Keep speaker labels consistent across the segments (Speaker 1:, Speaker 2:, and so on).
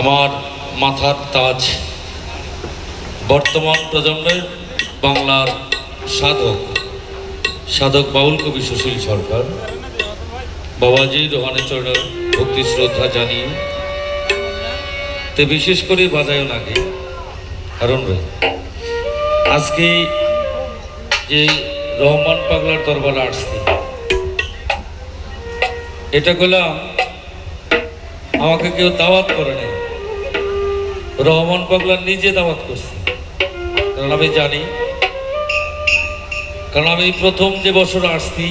Speaker 1: আমার মাথার তাজ। বর্তমান প্রজন্মের বাংলার সাধক। সাধক বাউল কবি সুশীল সরকার। বাবাজি রোহানের চরণের ভক্তি শ্রদ্ধা জানিয়ে। তে বিশেষ করে বাজায় নাকি কারণ আজকে যে রহমান পাগলার দরবার আসছি, এটা করলাম আমাকে কেউ দাওয়াত করে নাই। রহমান পাগলা নিজে দাওয়াত করছে। কারণ আমি জানি, কারণ আমি প্রথম যে বছর আসছি,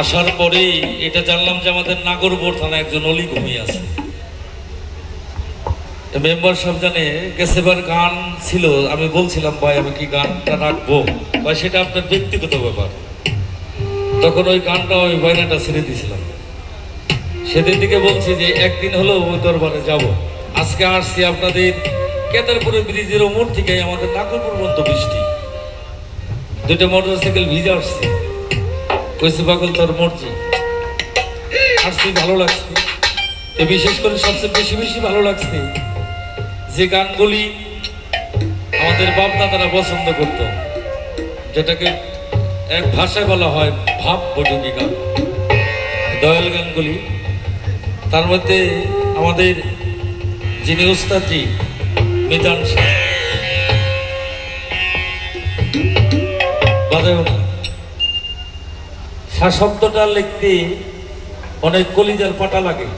Speaker 1: আসার পরেই এটা জানলাম যে আমাদের নাগরপুর থানায় একজন অলি ঘুমিয়ে আছে। মেম্বার সাহেব জানে গেছেবার গান ছিল, আমি বলছিলাম, ভাই, আমি কি গানটা রাখব? বা সেটা আপনার ব্যক্তিগত ব্যাপার। তখন ওই গানটা ওই বাইনাটা ছেড়ে দিয়েছিলাম। সেদিন থেকে বলছি যে একদিন হলো ওই দরবারে যাব। আজকে আসছি আপনাদের কেদারপুরের ব্রিজের ওমর থেকে আমাদের নাগরপুর পর্যন্ত বৃষ্টি। দুটো মোটর সাইকেল ভিজে আসছে। কইছে, পাগল তোর মর্জি আসছি ভালো লাগছে তো বিশেষ করে সবচেয়ে বেশি বেশি ভালো লাগছে যে গানগুলি আমাদের বাপ দাদারা পছন্দ করত। যেটাকে এক ভাষায় বলা হয় ভাব বটুকি গান। দয়াল গানগুলি তার মধ্যে আমাদের যিনি উস্তাদজি, মিজান শাহ শব্দটা লিখতে অনেক কলিজার পাটা লাগে।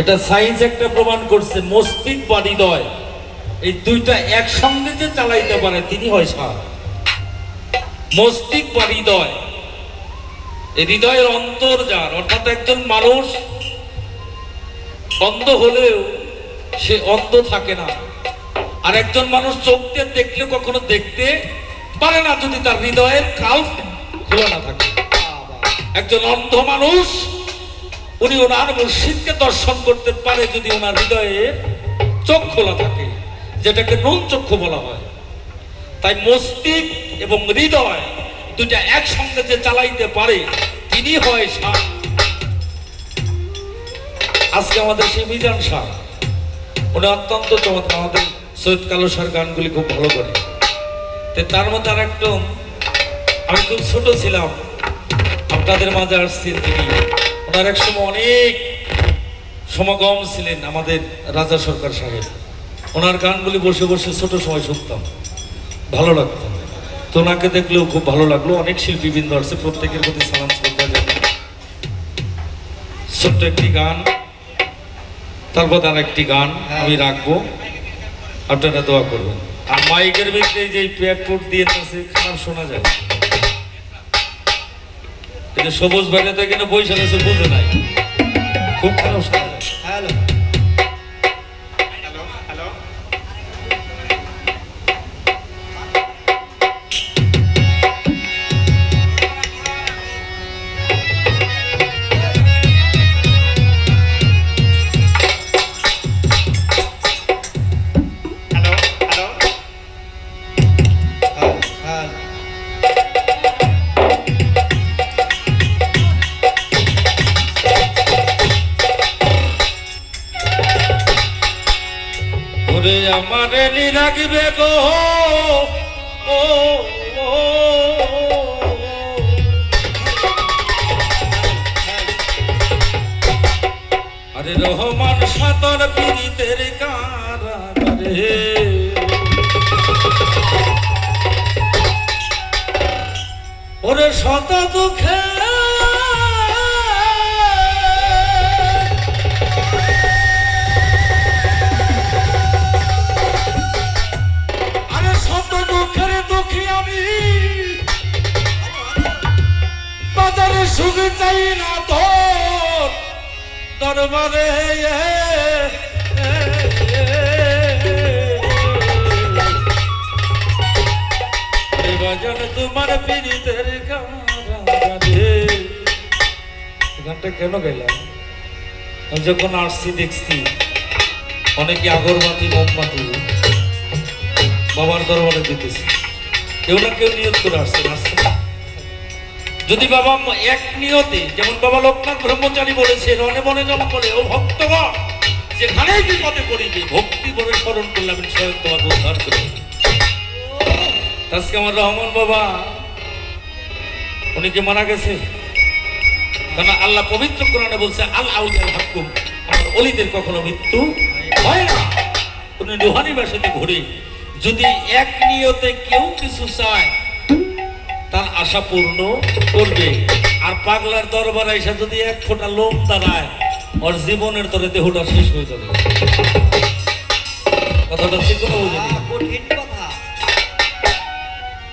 Speaker 1: এটা সায়েন্স একটা প্রমাণ করছে মস্তিষ্ক বা হৃদয় এই দুইটা একসঙ্গে যে চালাইতে পারে, তিনি হয় শাহ মস্তিষ্ক বা হৃদয় এই হৃদয়ের অন্তর যার অর্থাৎ একজন মানুষ অন্ধ হলেও সে অন্ধ থাকে না। আর একজন মানুষ চোখ দিয়ে দেখলে কখনো দেখতে পারে না যদি তার হৃদয়ের কাল খোলা না থাকে। একজন অন্ধ মানুষ, উনি ওনার মুর্শিদকে দর্শন করতে পারে যদি ওনার হৃদয়ে চোখ খোলা থাকে, যেটাকে নুন চক্ষু বলা হয়। তাই মস্তিষ্ক এবং হৃদয় দুটা একসঙ্গে যে চালাইতে পারে, তিনি হয় শাহ। আজকে আমাদের সেই মিজান শাহ, উনি অত্যন্ত চমৎকার আমাদের সৈয়দ কালো সার গানগুলি খুব ভালো করে। তো তার মধ্যে আর একদম আমি খুব ছোট ছিলাম, আপনাদের মাঝে আসছেন তিনি। ওনার এক সময় অনেক সমাগম ছিলেন আমাদের রাজা সরকার সাহেব। ওনার গানগুলি বসে বসে ছোট সময় শুনতাম, ভালো লাগতো। তো ওনাকে দেখলেও খুব ভালো লাগল। অনেক শিল্পীবৃন্দ আসছে, প্রত্যেকের প্রতি সালাম, শ্রদ্ধা জানাই। ছোট্ট একটি গান। তারপর আর একটি গান আমি রাখব। আপনারা দোয়া করবেন। আর মাইকের ভিতরে যে পেয়ারপোর্ট দিয়ে আছে খারাপ শোনা যায়। সবুজ বাইরে এখানে বৈশাখ আছে বুঝে নাই। খুব খারাপ শোনা ওরে আমার রাখবে গো। ও, আরে রহমান সাতর পীড়িতের কারাগারে। ওরে শত দুঃখে দরবারে গানটা কেন গেলাম যখন আসছি, দেখছি অনেকে আগরবাতি, মোমবাতি বাবার দরবারে দিতেছে। কেউ না কেউ নিয়ত করে আসছে আসছে? যদি বাবা এক নিয়তে, যেমন বাবা লোকনাথ ব্রহ্মচারী বলেছেন, অনে মনে জম বলে ও ভক্তগণ, যেখানেই বিপদে পড়িবে, ভক্তি বলে স্মরণ করলে আমি স্বয়ং তোমার উদ্ধার করি আজকে আমার রহমান বাবা, উনি কি মারা গেছে কারণ আল্লাহ পবিত্র কোরআনে বলছে, আল আউলিয়াল হাক্কুম আমার অলিদের কখনো মৃত্যু হয় না। উনি রুহানি বাসাতে ঘুরে, যদি এক নিয়তে কেউ কিছু চায় আশা পূর্ণ করবে। আর পাগলার দরবারে এসে যদি এক ফোঁটা লোম দাঁড়ায় ওর জীবনের তরে দেহটা শেষ হয়ে যাবে। কথাটা ঠিক কথা বুঝিনি
Speaker 2: কঠিন কথা।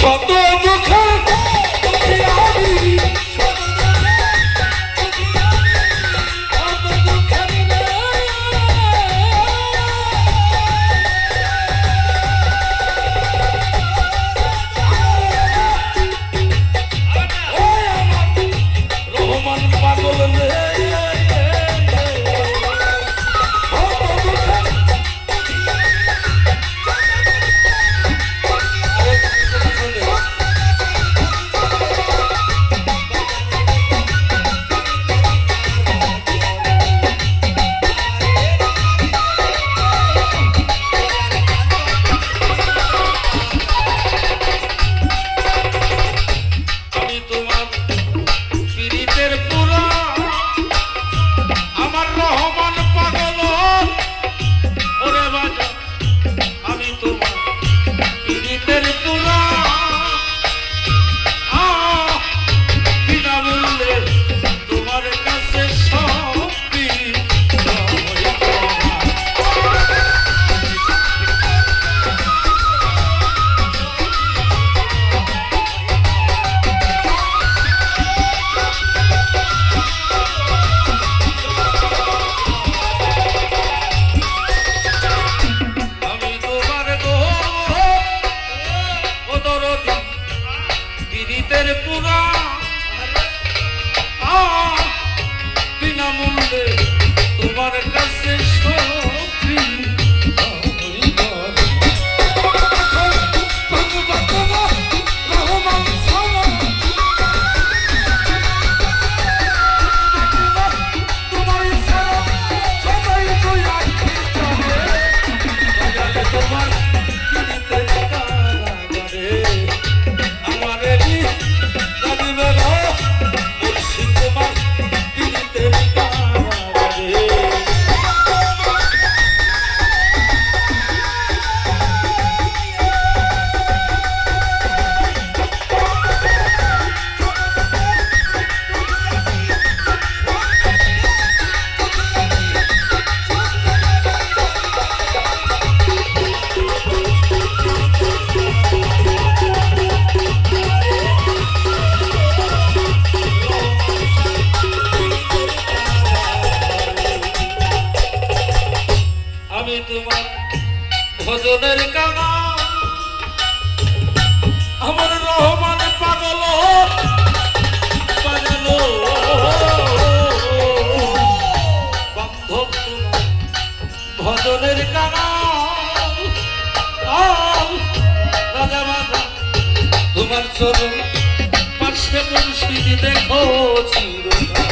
Speaker 1: শত দুঃখের আমি তোমার চরণ পাশে মুর্শিদি দেখো চিরকাল।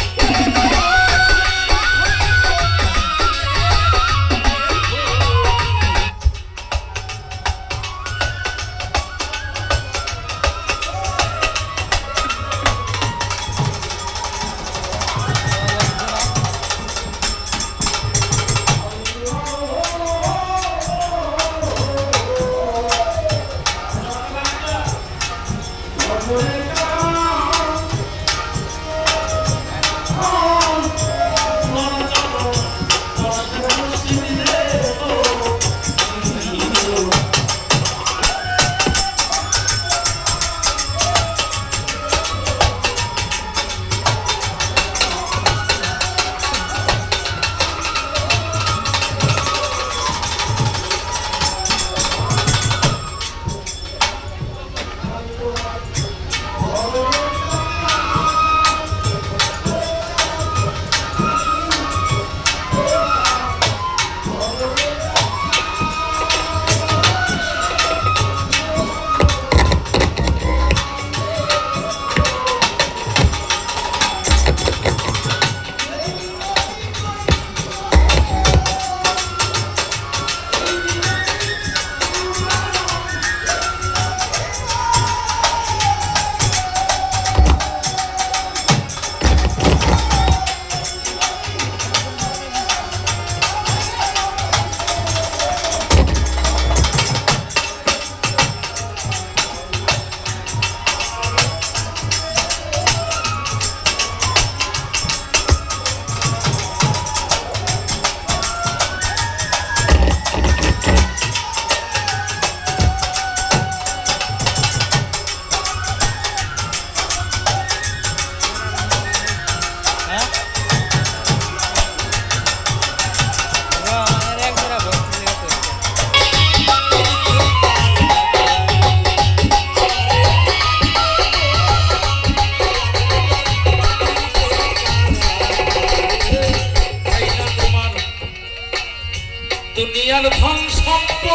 Speaker 1: দুনিয়ার ধন সম্পদ।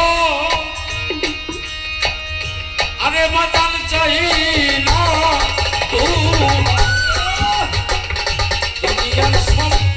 Speaker 1: আরে বাজান চাই না। দুনিয়ার সম্পদ